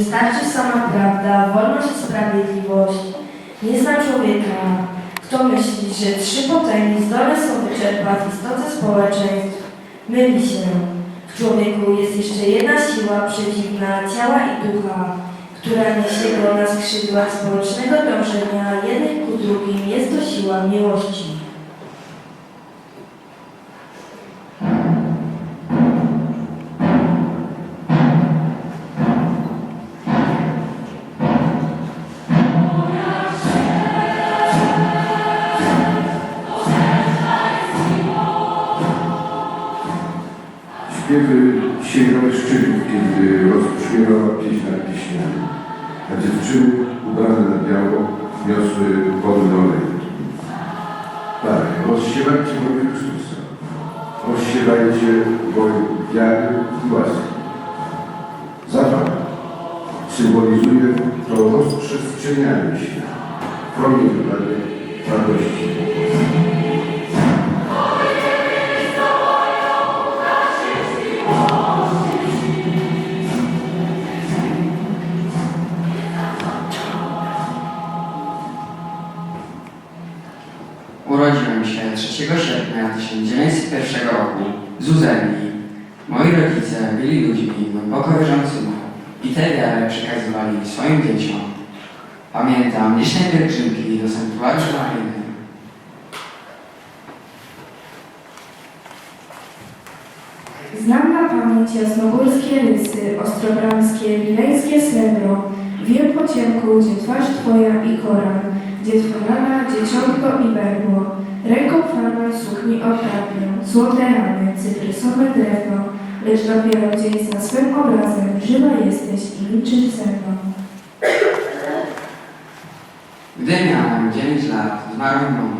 Wystarczy sama prawda, wolność i sprawiedliwość. Nie zna człowieka, kto myśli, że trzy potęgi zdolne są wyczerpać istotę społeczeństw. Myli się. W człowieku jest jeszcze jedna siła przeciwna ciała i ducha, która niesie go na skrzydłach społecznego dążenia jednych ku drugim. Jest to siła miłości. Pieśniami, a dziewczyny ubrane na biało niosły wody olej. Tak, rozsiewajcie wojnę Chrystusa. Rozsiewajcie wojnę wiary i łaski. Zapach symbolizuje to rozprzestrzenianie się promieniowanie radości. 1991 roku z moi rodzice byli ludźmi głęboko wierzącymi i tę wiarę przekazywali swoim dzieciom. Pamiętam liczne pielgrzymki do sanktuariusza Maryny, Znam na pamięć jasnogórskie rysy, ostrobramskie, wileńskie srebro, wiem po ciemku, gdzie twarz Twoja i koran, gdzie Twoja dzieciątko i berło, Sukni oprawię, złote ramy, cyprysowe drewno, lecz dopiero gdzieś za swym obrazem żywa jesteś i liczysz ze mną. Gdy miałem 9 lat, zmarł mąż.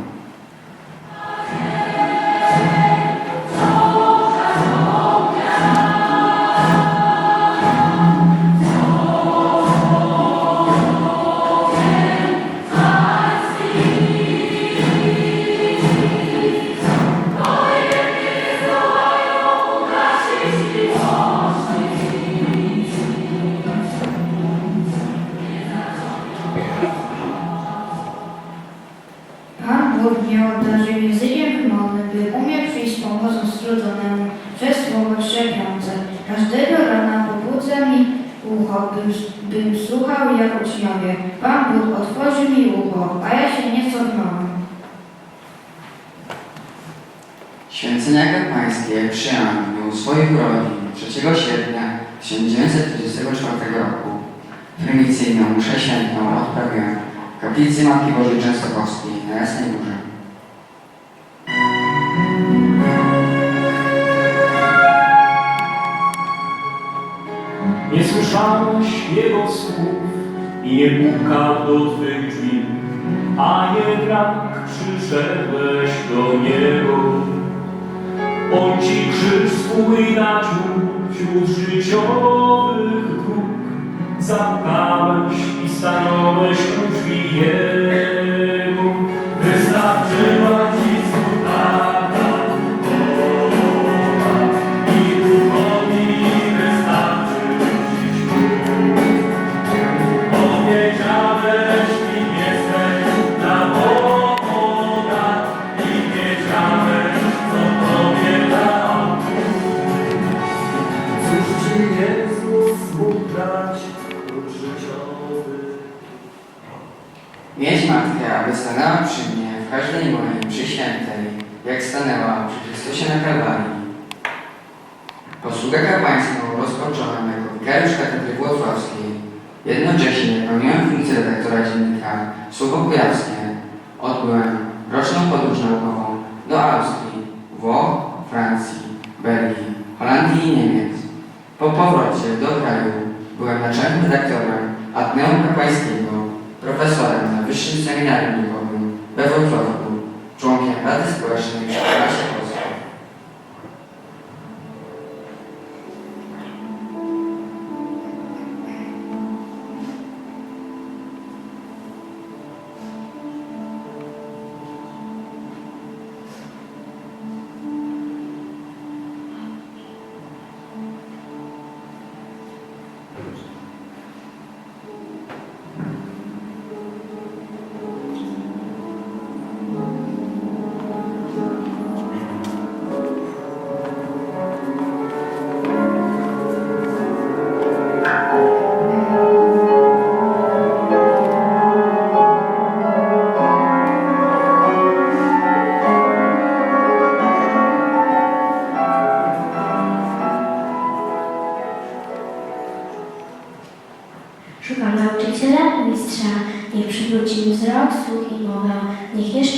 Pan Bóg otworzy mi ucho, a ja się nie cofnąłem. Święcenia kapłańskie przyjąłem w dniu swoich urodzin 3 sierpnia 1924 roku. Prymicyjną mszę świętą odprawiłem w kaplicy Matki Bożej Częstochowskiej na Jasnej Górze. Nie słyszałeś Jego słów i nie pukał do Twych drzwi, a jednak przyszedłeś do Niego. On Ci krzyż swój mógł wśród życiowych dróg. Zapukałeś i stanąłeś u drzwi Jego.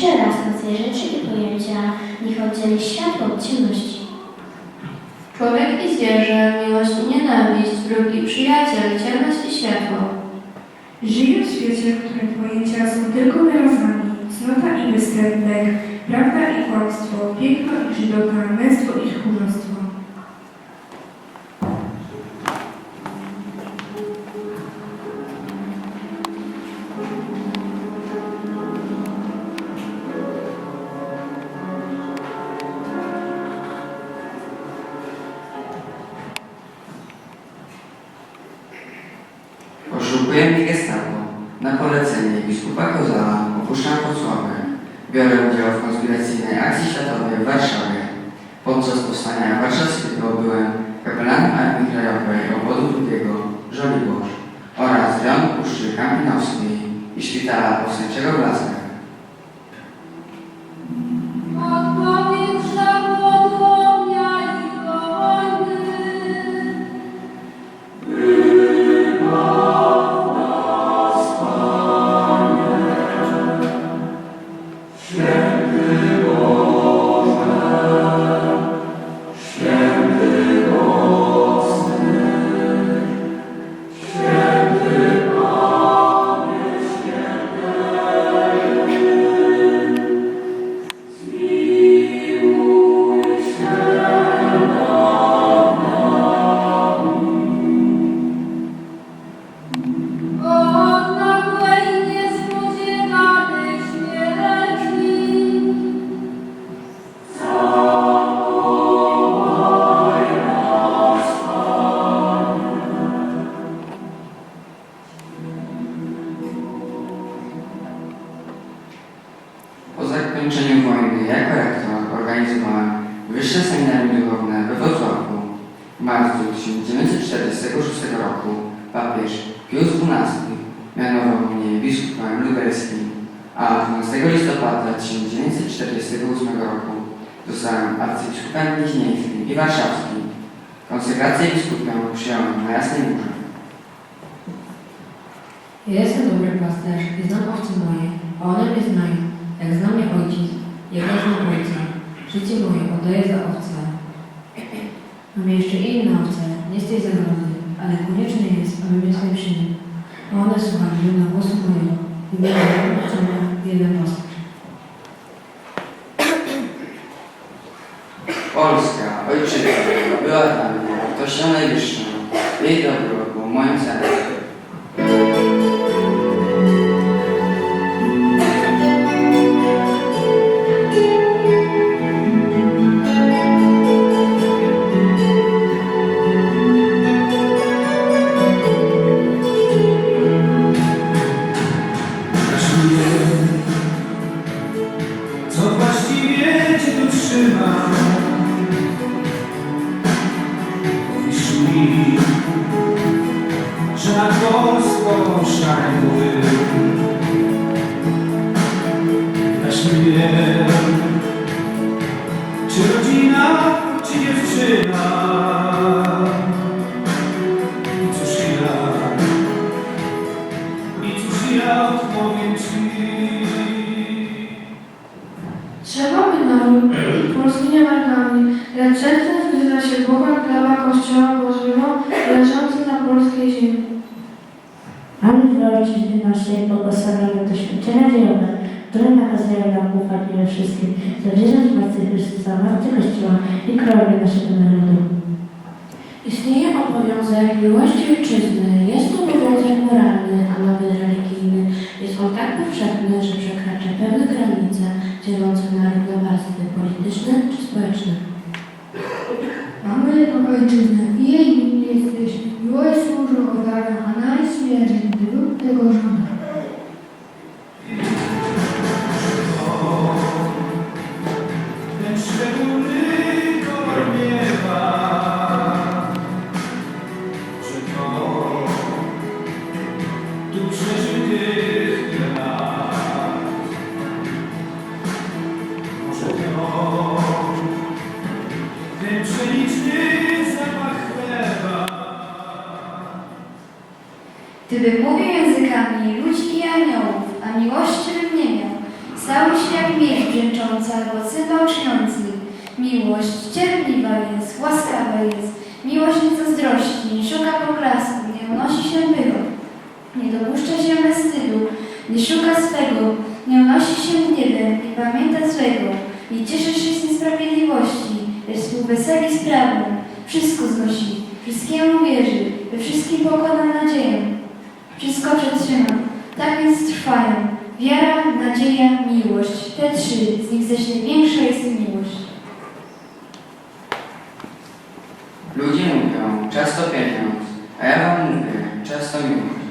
Raz nazwie rzeczy i pojęcia. Niech oddzieli światło od ciemności. Człowiek i zwierzę, miłość i nienawiść, wróg i przyjaciel, ciemność i światło. Żyję w świecie, w którym pojęcia są tylko wyrazami, cnota i występek, prawda i kłamstwo, piękno i żydota, męstwo i tchórzostwo. Kampinowskiej i Szpitala Powstańczego w Lasach. Gnieźnieńskim i warszawskim. Konsekrację biskupę przyjąłem na Jasnej Górze. Jestem dobry pasterz i znam owce moje, a one mnie znają, jak zna mnie ojciec, jak ja znam ojca. Życie moje oddaję za owce. Mam jeszcze inne owce, nie z tej zagrody, ale konieczne jest, aby mnie przyniósł. A one słuchają na głosu mojego i będą nauczone jeden pasterz. Polska, ojczyzna, była dla mnie wartością najwyższą. Jej dobro Boga prawa Kościoła Bożego leżący na polskiej ziemi. Mamy w ojczyzny naszej błogosławione doświadczenia dziejowe, które nakazują nam ufać we wszystkim, zawierzać w Matce Chrystusa, Matce Kościoła i Królowi naszego narodu. Istnieje obowiązek miłości ojczyzny. Jest to obowiązek moralny, a nawet religijny. Jest on tak powszechny, że przekracza pewne granice dzielące naród na warstwy polityczne czy społeczne. Mamy jedną ojczyznę i jej nim jesteśmy. Miłość służy ofiarą, a na śmierć, gdy lub tego żona. servo Ludzie mówią, czas to pieniądz, a ja wam mówię, czas to miłość.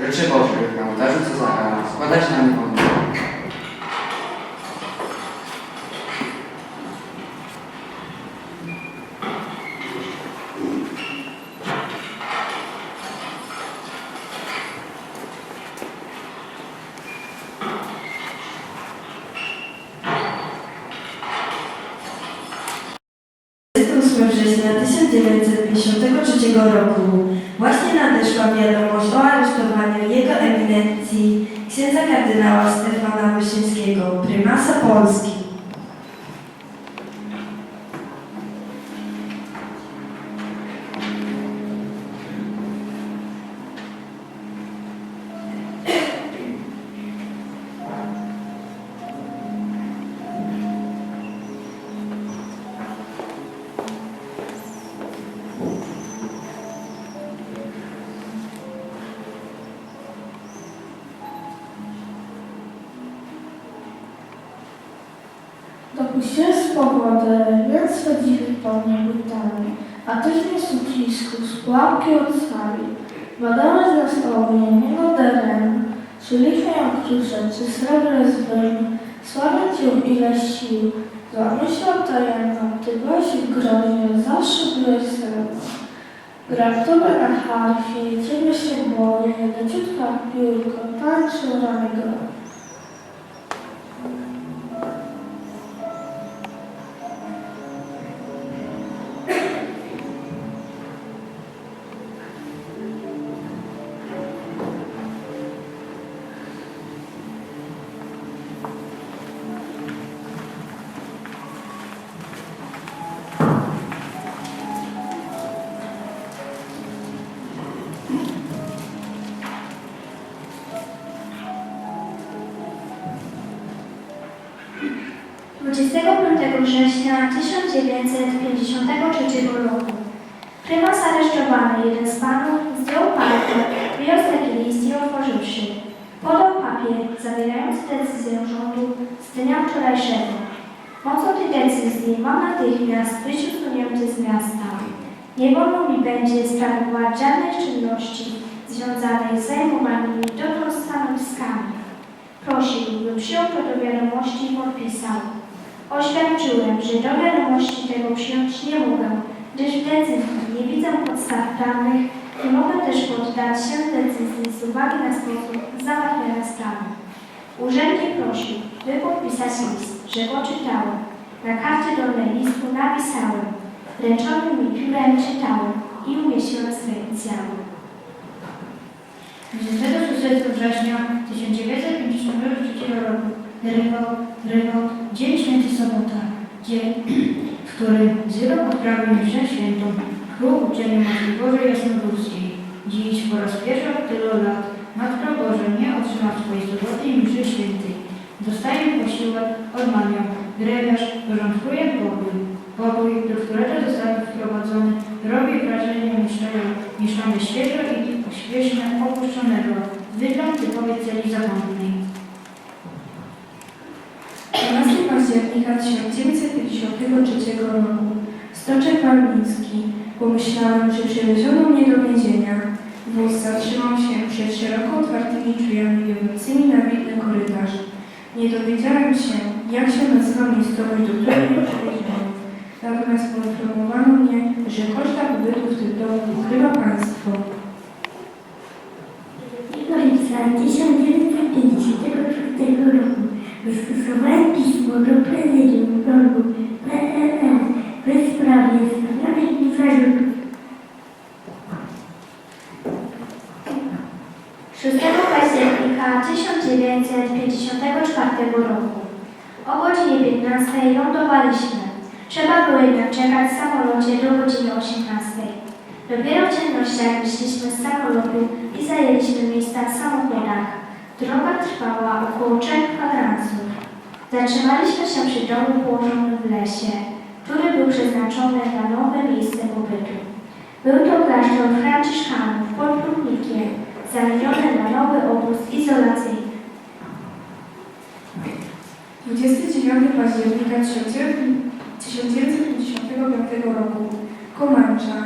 Rzeczy Bożych na ołtarzu składać na mnie wolno. września 1953 roku właśnie nadeszła wiadomość Brasil, Premassa Polski, Dopuściłem swobodę, więc chodzili po mnie butami, a też mnie z ucisku, z pułapki od sali. Badałeś nas ogniem, nie moderem, szliśmy ją krusze, czy srebrne zbędne, sławiąc ją ile sił. Za myślą tajemną, ty byłeś w grozie, zawsze byłeś ze mną. Gram na harfie, ciebie się boję, leciutka piórko, tańczy ramy grono. 25 września 1953 roku prymas aresztowany, jeden z panów, zdjął palkę, wyjął taki list i otworzywszy. Podał papier zawierający decyzję rządu z dnia wczorajszego. Mocą tej decyzji mam natychmiast być usunięty z miasta. Nie wolno mi będzie sprawować żadnej czynności związanej z zajmowanymi dotąd stanowiskami. Prosił, by przyjął to do wiadomości i podpisał. Oświadczyłem, że do wiadomości tego przyjąć nie mogę, gdyż w decyzji nie widzę podstaw prawnych, nie mogę też poddać się decyzji z uwagi na sposób załatwiania sprawy. Urzędnik prosił, by podpisać list, że go czytałem. Na karcie dolnej listu napisałem, ręczonym mi piórem czytałem i umieściłem swe inicjały. 26 września 1953 roku Rynok, Rynok, Dzień Święty Sobota, dzień, w którym wzywam odprawy Mszę Świętą Król Uczeniu Matki Bożej Jasnogórskiej. Dziś po raz pierwszy od tylu lat Matka Boża nie otrzyma swojej sobotniej Mszy Świętej. Dostaje posiłek od Maria, drewiarz porządkuje pokój. Pokój, do którego został wprowadzony, robi wrażenie mieszane, mieszane świeżo i oświeżne opuszczonego. Wygląd typowej celi zakonnej. 12 października 1953 roku. Stoczek Walnicki. Pomyślałem, że przewieziono mnie do więzienia. Wóz zatrzymał się przed szeroko otwartymi drzwiami wiodącymi na widny korytarz. Nie dowiedziałem się, jak się nazywa miejscowość, do której przewieziono. Natomiast poinformowano mnie, że koszta pobytu w tym domu pokrywa państwo. lipca 1954 roku wystosowałem pismo do prezydium Gorgu PRL w sprawie stawionych mi zarzutów. 6 października 1954 roku. O godzinie 15 lądowaliśmy. Trzeba było jednak czekać w samolocie do godziny 18. Dopiero w ciemnościach wyszliśmy z samolotu i zajęliśmy miejsca w samochodach. Droga trwała około 3 kwadransów. Zatrzymaliśmy się przy domu położonym w lesie, który był przeznaczony na nowe miejsce pobytu. Był to klasztor Franciszkanów pod Prudnikiem, zamieniony na nowy obóz izolacyjny. 29 października 1955 roku. Komancza.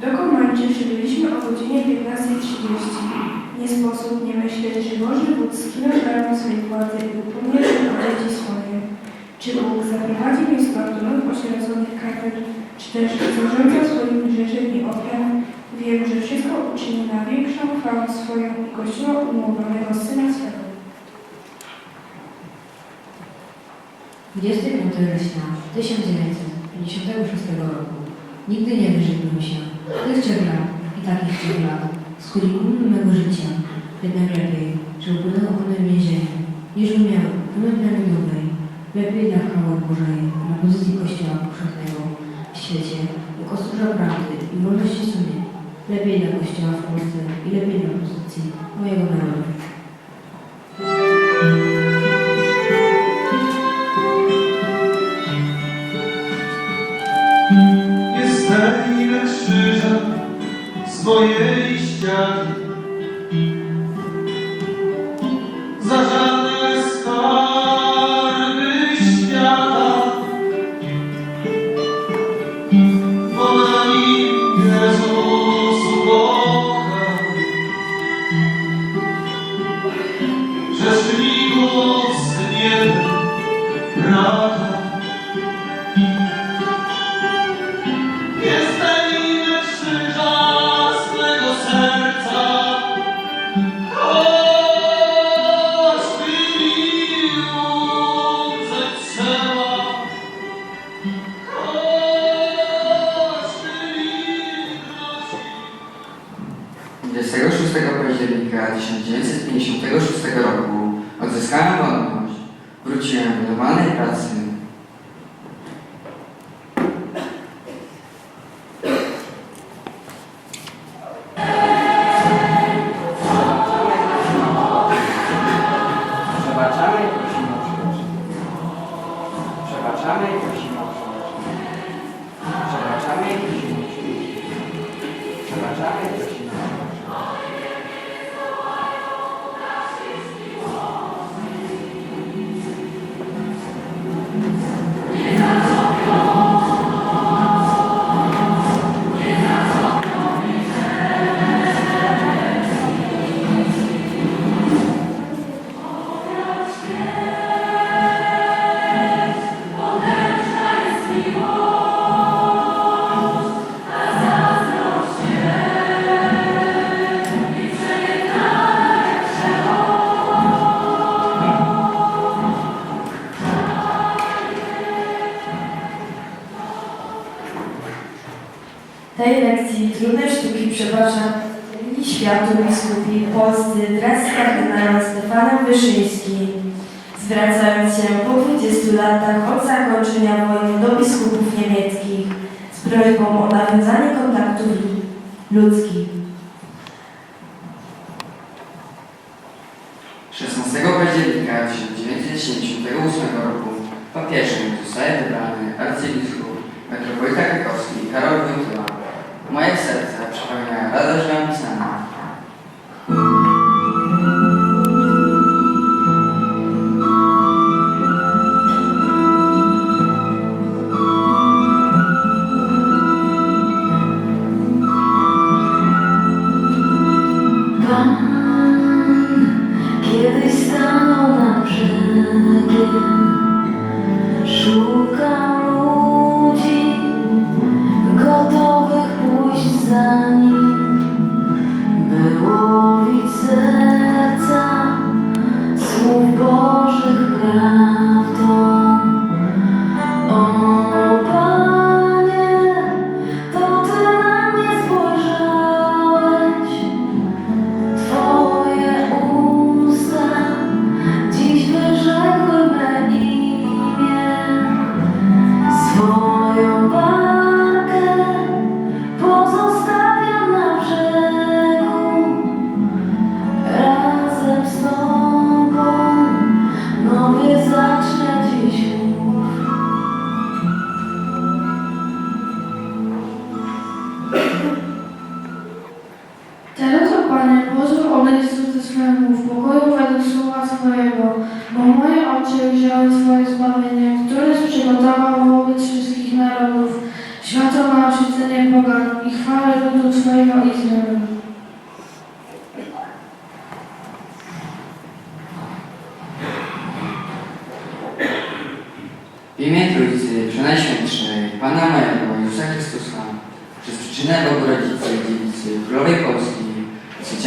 Do Komańczy przybyliśmy o godzinie 15.30. Nie sposób nie myśleć, że Boży skinął na swojej władzy i upomniał o dzieci swoje. Czy Bóg zaprowadzi mnie z pardonów osieroconych katedr, czy też zarządza swoim grzeszem i ofiar, wiem, że wszystko uczyni na większą chwałę swoją i Kościoła umiłowanego Syna swego. 25 września 1956 roku. Nigdy nie wyrzekłem się tych trzech i takich trzech lat z kurikulum mego życia. Jednak lepiej, że upłynęło one w więzieniu, niż bym miał pamiętnami nowej. Lepiej dla chwały Bożej na pozycji Kościoła powszechnego w świecie, jako służa prawdy i wolności sumienia. Lepiej dla Kościoła w Polsce i lepiej dla pozycji mojego narodu. Wróciłem do normalnej pracy. Polscy wraz z kardynałem Stefanem Wyszyńskim, zwracając się po 20 latach od zakończenia wojny do biskupów niemieckich z prośbą o nawiązanie kontaktów ludzkich.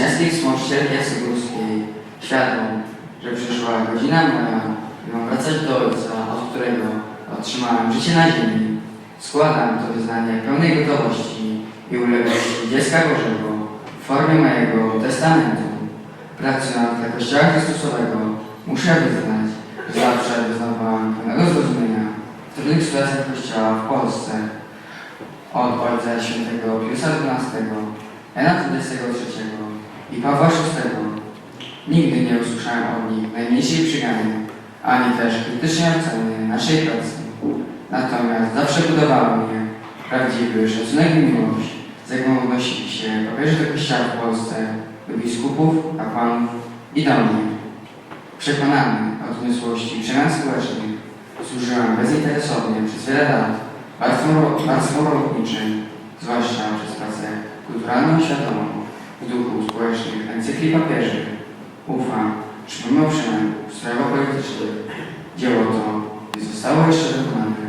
Zwycięskiej wsmożicielki Jasygórskiej, świadom, że przyszła godzina moja i mam wracać do Ojca, od którego otrzymałem życie na ziemi. Składam to wyznanie pełnej gotowości i uległości dziecka Bożego w formie mojego testamentu. Pracując dla Kościoła Chrystusowego, muszę wyznać, że zawsze wyznawałem pełnego zrozumienia w trudnych sytuacjach Kościoła w Polsce. Od Ojca Świętego Piusa XII, Jana XXIII i Pawła VI nigdy nie usłyszałem od nich najmniejszej przygany, ani też krytycznej oceny naszej pracy. Natomiast zawsze budowało mnie prawdziwy szacunek i miłość, z jaką odnosili się papieże do Kościoła w Polsce, do biskupów, kapłanów i do mnie. Przekonany o doniosłości przemian społecznych, służyłem bezinteresownie przez wiele lat warstwom, ro- warstwom robotniczym, zwłaszcza przez pracę kulturalną i świadomą społecznych encykli papieży. Ufam, że pomimo przemian ustrojowo-politycznych dzieło to nie zostało jeszcze dokonane.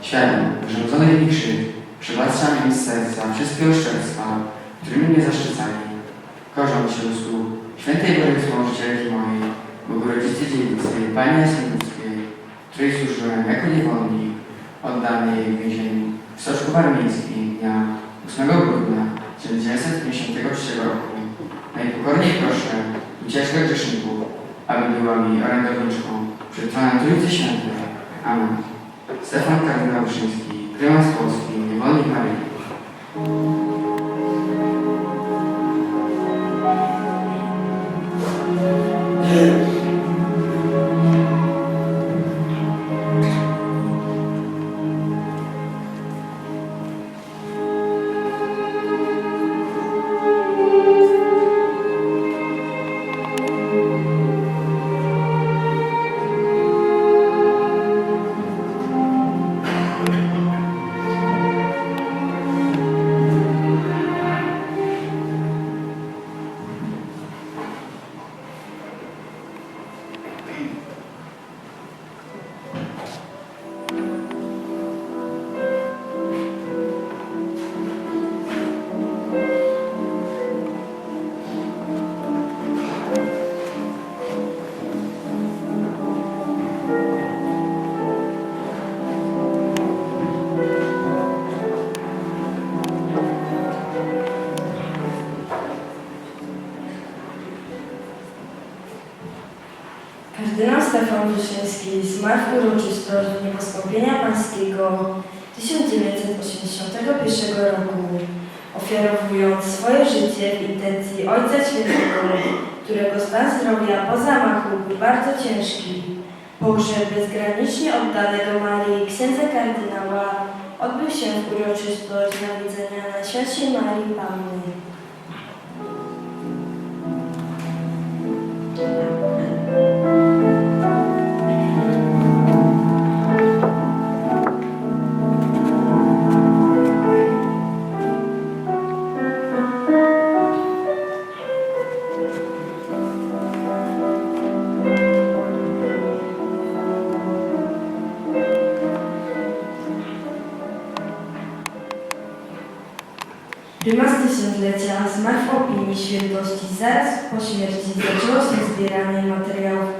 Świadom wyrządzonych mi krzywd przywracam mi z serca wszystkie oszczerstwa, którymi mnie zaszczycali. Korzą się u stóp świętej Bożej Wspomożycielki mojej, Bogorodzicy Dziewicy, Pani Jasnogórskiej, której służyłem jako niewolnik, oddany jej w więzieniu w Stoczku Warmińskim dnia 8 grudnia 1953 roku. Najpokorniej proszę ucieczkę grzeszników, aby była mi orędowniczką przed Panem Trójcy Świętej. Amen. Stefan Kardynał Wyszyński, prymas Polski, niewolnik Maryi. Kardynał Stefan Wyszyński zmarł w uroczystość niebospopienia pańskiego 1981 roku, ofiarowując swoje życie w intencji Ojca Świętego, którego stan zdrowia po zamachu był bardzo ciężki. Pogrzeb bezgranicznie oddanego Marii księdza kardynała odbył się w uroczystość nawiedzenia Najświętszej Marii Panny. Opinii świętości. Zaraz po śmierci zaczęło się zbieranie materiałów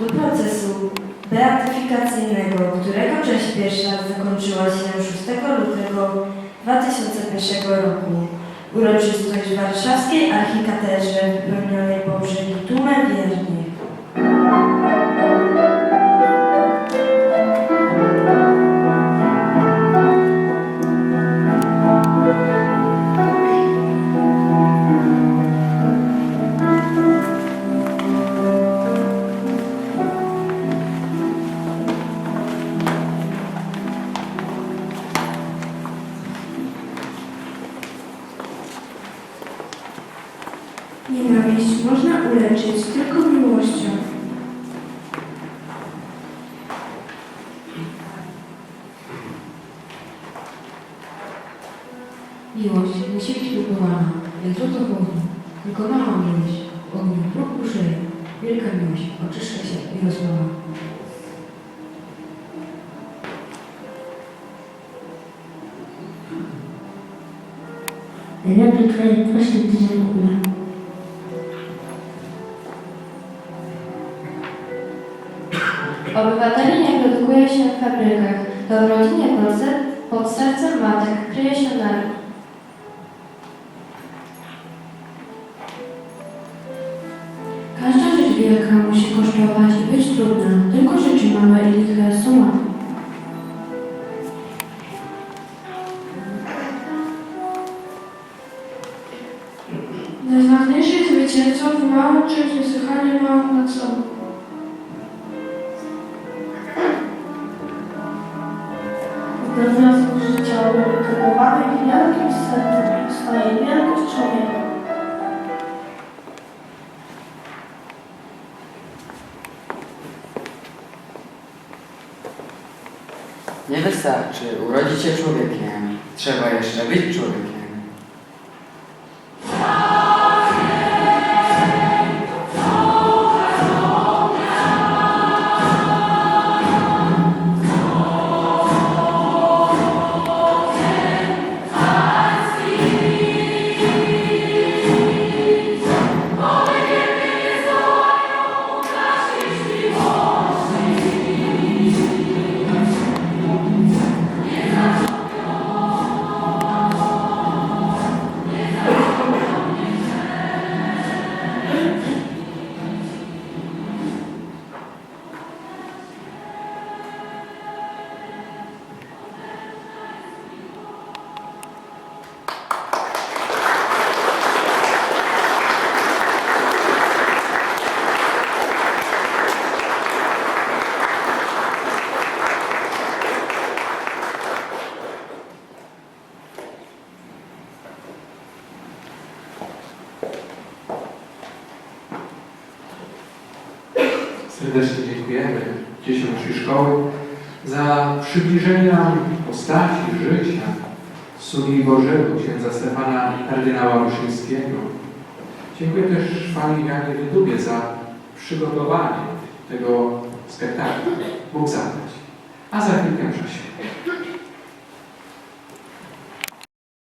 do procesu beatyfikacyjnego, którego część pierwsza zakończyła się 6 lutego 2001 roku. Uroczystość warszawskiej archikatedrze wypełnionej poprzez tłumę wiernych. Miłość musi być próbowana, jak złoto w ogniu. Tylko mała miłość w ogniu próg uszyje. Wielka miłość oczyszcza się i. Najlepiej twoje proszę gdzieś w ogóle. Obywateli nie produkuje się w fabrykach. To w rodzinie Polsce pod sercem matek kryje się naród. Każda W rozwiązku życiowy wypróbowany wielkim sercem staje wielkość człowieka. Nie wystarczy urodzić się człowiekiem, trzeba jeszcze być człowiekiem. Dziękuję też Pani Janie Wydubie za przygotowanie tego spektaklu. Bóg za.